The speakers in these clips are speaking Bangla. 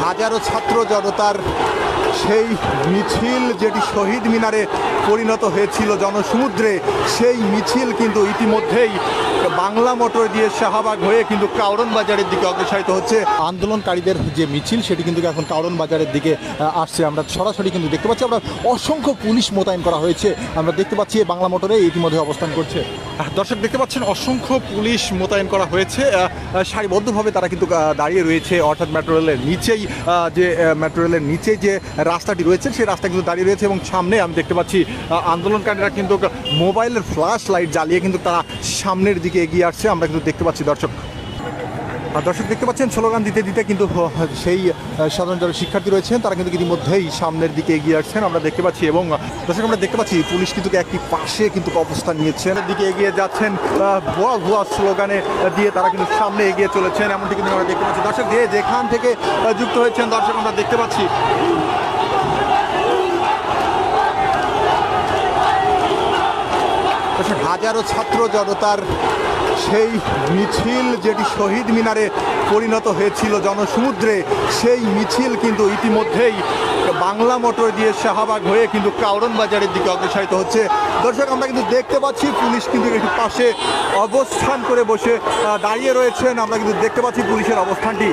হাজারো ছাত্র জনতার সেই মিছিল যেটি শহীদ মিনারে পরিণত হয়েছিল জনসমুদ্রে, সেই মিছিল কিন্তু ইতিমধ্যেই বাংলা মোটর দিয়ে শাহবাগ হয়ে কিন্তু কাউরন বাজারের দিকে অগ্রসরিত হচ্ছে। আন্দোলনকারীদের যে মিছিল, সেটি কিন্তু এখন কাউরন বাজারের দিকে আসছে। আমরা সরাসরি কিন্তু দেখতে পাচ্ছি, আমরা অসংখ্য পুলিশ মোতায়েন করা হয়েছে। আমরা দেখতে পাচ্ছি বাংলা মোটরে ইতিমধ্যে অবস্থান করছে। দর্শক দেখতে পাচ্ছেন, অসংখ্য পুলিশ মোতায়েন করা হয়েছে। সারিবদ্ধভাবে তারা কিন্তু দাঁড়িয়ে রয়েছে। অর্থাৎ মেট্রো রেলের নিচেই যে মেট্রো রেলের নিচে যে রাস্তাটি রয়েছে, সেই রাস্তা কিন্তু দাঁড়িয়ে রয়েছে এবং সামনে আমি দেখতে পাচ্ছি আন্দোলনকারীরা কিন্তু মোবাইলের ফ্ল্যাশ লাইট জ্বালিয়ে কিন্তু তারা সামনের দিকে এগিয়ে আসছে। আমরা কিন্তু দেখতে পাচ্ছি দর্শক। আর দর্শক দেখতে পাচ্ছেন, স্লোগান দিতে দিতে কিন্তু সেই সাধারণ যারা শিক্ষার্থী রয়েছেন, তারা কিন্তু ইতিমধ্যেই সামনের দিকে এগিয়ে আসছেন। আমরা দেখতে পাচ্ছি এবং দর্শক আমরা দেখতে পাচ্ছি, পুলিশ কিন্তু একটি পাশে কিন্তু অবস্থান নিয়েছেন। দিকে এগিয়ে যাচ্ছেন ভুয়া ভুয়া স্লোগানে দিয়ে তারা কিন্তু সামনে এগিয়ে চলেছেন। এমনটি কিন্তু আমরা দেখতে পাচ্ছি। দর্শক যে যেখান থেকে যুক্ত হয়েছেন, দর্শক আমরা দেখতে পাচ্ছি। হাজারো ছাত্র জনতার সেই মিছিল যেটি শহীদ মিনারে পরিণত হয়েছিল জনসমুদ্রে, সেই মিছিল কিন্তু ইতিমধ্যেই বাংলা মোটর দিয়ে শাহবাগ হয়ে কিন্তু কাউরন বাজারের দিকে অগ্রসরিত হচ্ছে। দর্শক, আমরা কিন্তু দেখতে পাচ্ছি পুলিশ কিন্তু একটু পাশে অবস্থান করে বসে দাঁড়িয়ে রয়েছেন। আমরা কিন্তু দেখতে পাচ্ছি পুলিশের অবস্থানটি।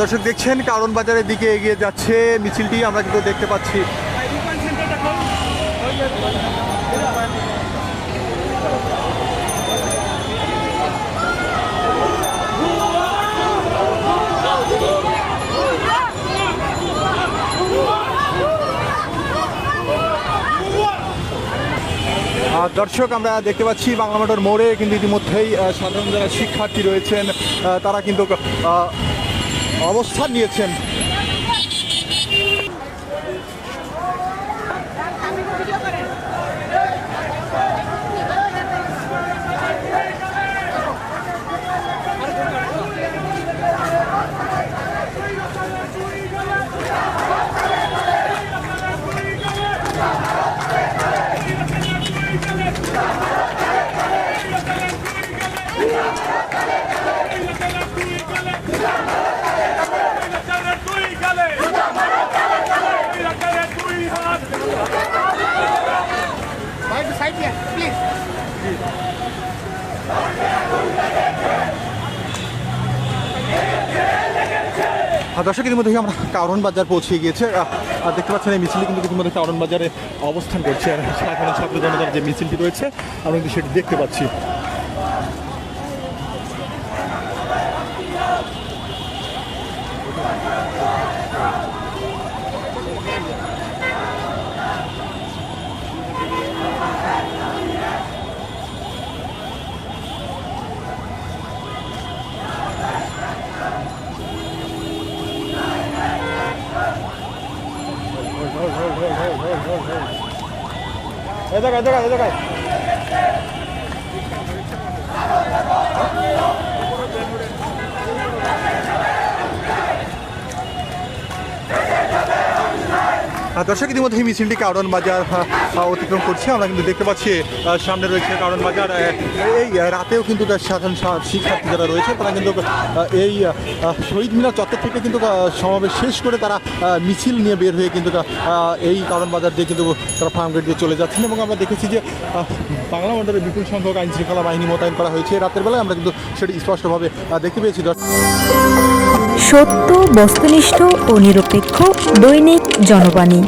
দর্শক দেখছেন, কারণ বাজারের দিকে এগিয়ে যাচ্ছে মিছিলটি, আমরা কিন্তু দেখতে পাচ্ছি। দর্শক, আমরা দেখতে পাচ্ছি বাংলা মোটর মোড়ে কিন্তু ইতিমধ্যেই সাধারণ যারা শিক্ষার্থী রয়েছেন তারা কিন্তু অবস্থান নিয়েছেন। আর দর্শক ইতিমধ্যে আমরা কারণ বাজার পৌঁছে গিয়েছে। আর দেখতে পাচ্ছেন এই মিছিলটি কিন্তু ইতিমধ্যে কারণ বাজারে অবস্থান করছে। আর ছাত্র জনতার যে মিছিলটি রয়েছে, আমরা কিন্তু সেটি দেখতে পাচ্ছি। でかいでいでい。দর্শক ইতিমধ্যে এই মিছিলটি কারণ বাজার অতিক্রম করছে। আমরা কিন্তু দেখতে পাচ্ছি সামনে রয়েছে কারণ বাজার। এই রাতেও কিন্তু সাধারণ শিক্ষার্থী যারা রয়েছে, তারা কিন্তু এই শহীদ মিনার চত্বর থেকে কিন্তু সমাবেশ শেষ করে তারা মিছিল নিয়ে বের হয়ে কিন্তু এই কারণ বাজার দিয়ে কিন্তু তারা ফার্ম গেট দিয়ে চলে যাচ্ছেন এবং আমরা দেখেছি যে বাংলা মন্ডলের বিপুল সংখ্যক আইন শৃঙ্খলা বাহিনী মোতায়েন করা হয়েছে। রাতের বেলায় আমরা কিন্তু সেটি স্পষ্টভাবে দেখতে পেয়েছি। সত্য, বস্তুনিষ্ঠ ও নিরপেক্ষ দৈনিক জনবাণী।